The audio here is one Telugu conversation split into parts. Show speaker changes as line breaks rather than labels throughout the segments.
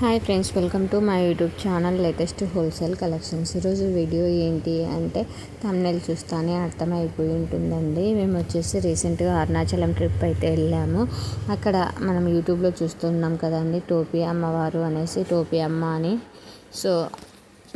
Hi friends welcome to my YouTube channel latest wholesale collections ఈరోజు వీడియో ఏంటి అంటే తమ్నెల్ చూస్తానే అర్థమైపోయి ఉంటుందండి. మేము వచ్చేసి రీసెంట్గా అరుణాచలం ట్రిప్ అయితే వెళ్ళాము. అక్కడ మనం యూట్యూబ్లో చూస్తున్నాం కదండి టోపీ అమ్మవారు అనేసి టోపీ అమ్మ అని. సో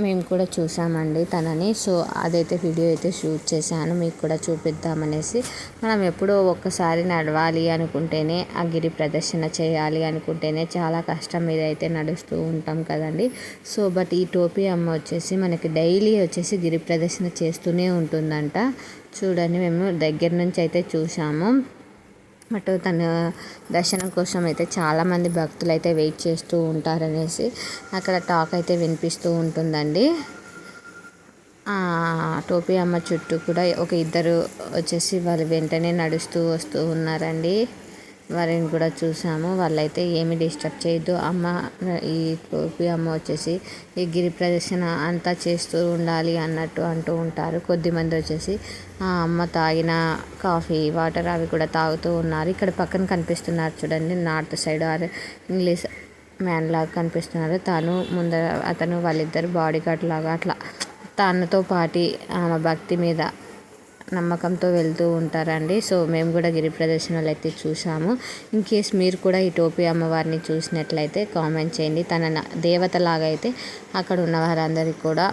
మేము కూడా చూసామండి తనని. సో అదైతే వీడియో అయితే షూట్ చేశాను. మీకు కూడా చూపిద్దామనేసి మనం ఎప్పుడో ఒక్కసారి నడవాలి అనుకుంటేనే ఆ గిరి ప్రదర్శన చేయాలి అనుకుంటేనే చాలా కష్టం మీద అయితే నడుస్తూ ఉంటాం కదండి. సో బట్ ఈ టోపీ అమ్మ వచ్చేసి మనకి డైలీ వచ్చేసి గిరి ప్రదర్శన చేస్తూనే ఉంటుందంట. చూడండి మేము దగ్గర నుంచి అయితే చూసాము. బట్ తన దర్శనం కోసం అయితే చాలామంది భక్తులు అయితే వెయిట్ చేస్తూ ఉంటారనేసి అక్కడ టాక్ అయితే వినిపిస్తూ ఉంటుందండి. టోపీ అమ్మ చుట్టూ కూడా ఒక ఇద్దరు వచ్చేసి వాళ్ళు వెంటనే నడుస్తూ వస్తూ ఉన్నారండి. వారిని కూడా చూసాము. వాళ్ళైతే ఏమి డిస్టర్బ్ చేయొద్దు. అమ్మ ఈ టోపీ అమ్మ వచ్చేసి ఈ గిరి ప్రదర్శన అంతా చేస్తూ ఉండాలి అన్నట్టు అంటూ ఉంటారు. కొద్దిమంది వచ్చేసి ఆ అమ్మ తాగిన కాఫీ వాటర్ అవి కూడా తాగుతూ ఉన్నారు. ఇక్కడ పక్కన కనిపిస్తున్నారు చూడండి north side or English man లాగా కనిపిస్తున్నారు. తను ముందర అతను వాళ్ళిద్దరు బాడీ గార్డ్ లాగా అట్లా తనతో పాటి ఆమె భక్తి మీద నమ్మకంతో వెళ్తూ ఉంటారండి. సో మేము కూడా గిరి ప్రదర్శనలు అయితే చూసాము ఇన్ కేస్ మీరు కూడా ఈ టోపీ అమ్మవారిని చూసినట్లయితే కామెంట్ చేయండి. తన దేవతలాగా అయితే అక్కడ ఉన్న వారందరికీ కూడా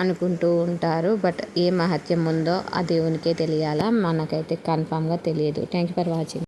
అనుకుంటూ ఉంటారు. బట్ ఏ మహత్యం ఉందో ఆ దేవునికే తెలియాలా? మనకైతే కన్ఫామ్గా తెలియదు. Thank you for watching.